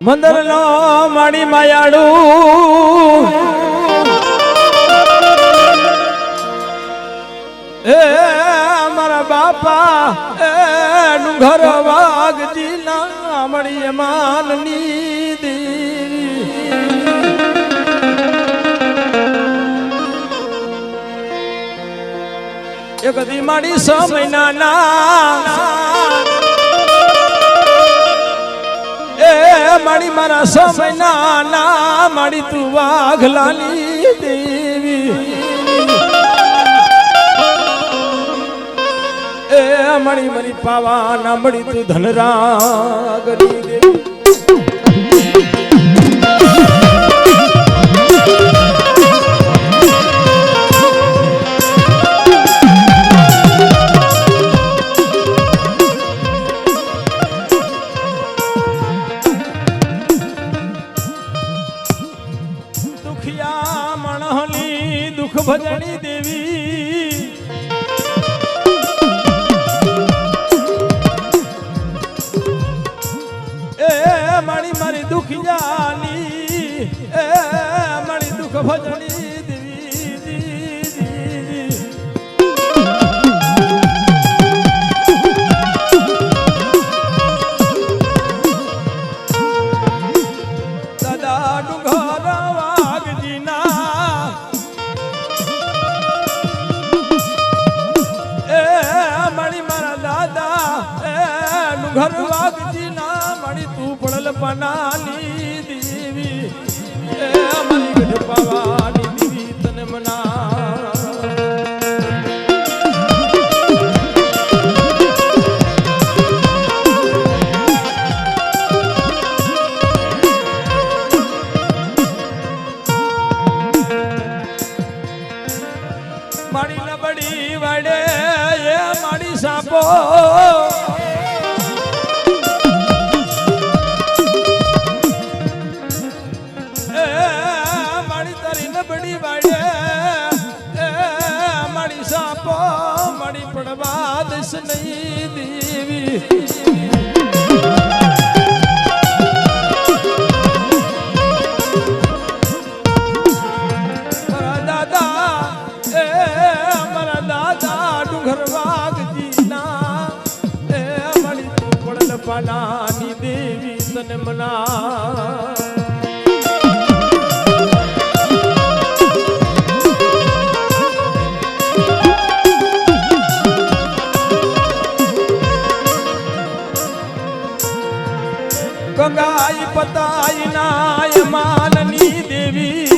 મંદર નો માણી માયાડું એ મારા બાપા એનું ઘર વાઘજી ના મળી માનની એક દી મારી સ મહિનાના એ મારી મારા સ મહિનાના માણી તું વાઘલાની દેવી. એ મણી મણી પાવા ના મળી તું ધનરા ગરી દેવી. એ મારી મારી જાની. એ દુઃખ મણી દુખ ભજની ઘર મણી તું પડલ પનાની દેવી. એ મણી ગઢ ગંગાઈ પતાઈ નાય માનની દેવી.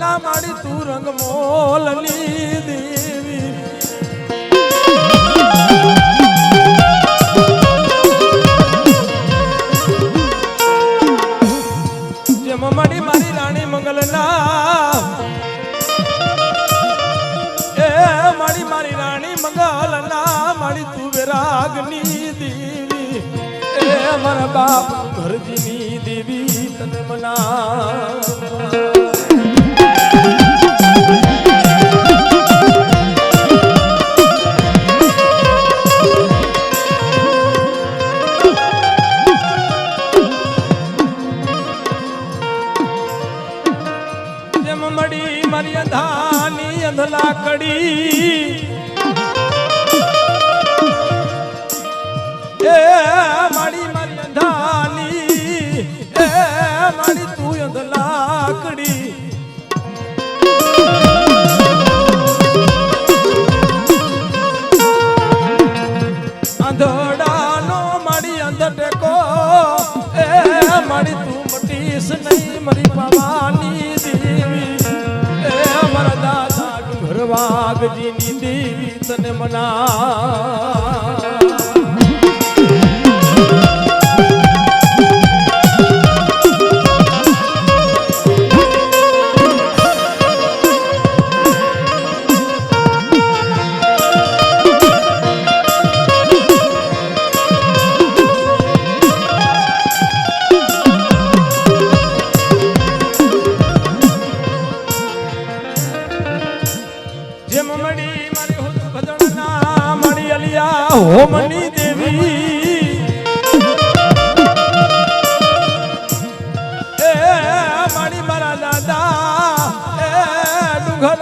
બારુડાના માડી તું રંગ મોલની દેવી. જેમ માડી મારી રાણી મંગલના એ મારી મારી રાણી મંગલ ના મારી તું વિરાગની દેવી. એ મારા બાપ ઘરજીની દેવી તને મના મળી મારી અંધાની અંધલા કડી નાગજીની દેવી તને મના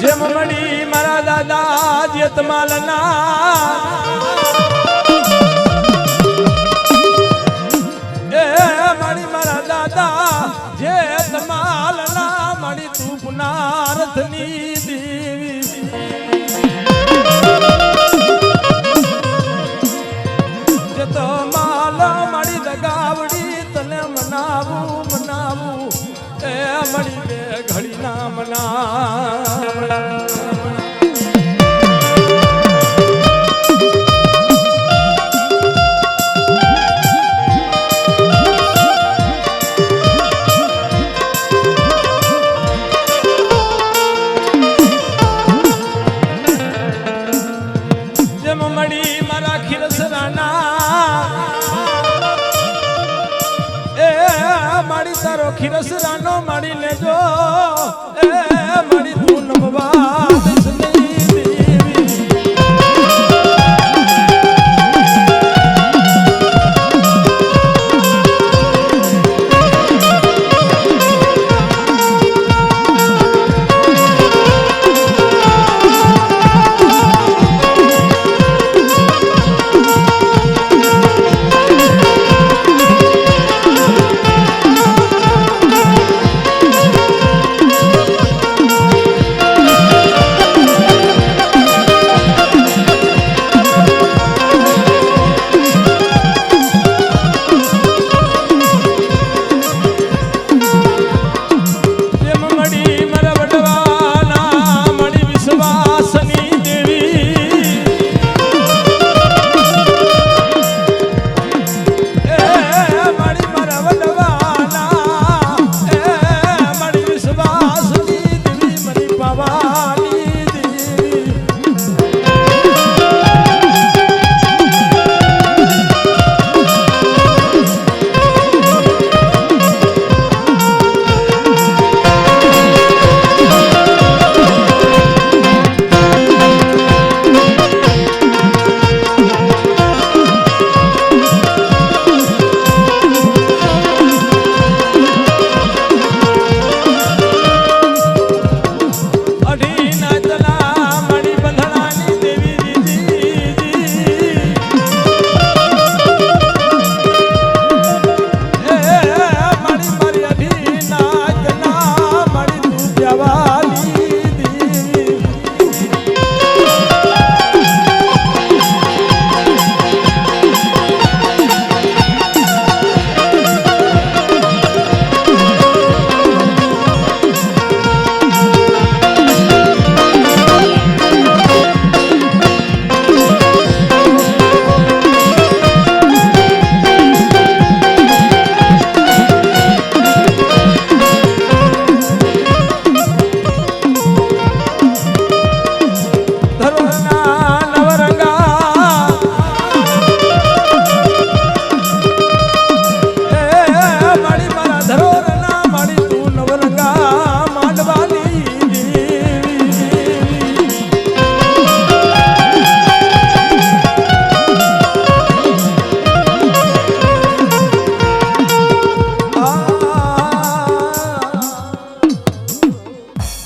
જેમ મળી મારા દાદા જેતમાલના એ મળી મારા દાદા જેતમાલના મળી તું પુનારથની.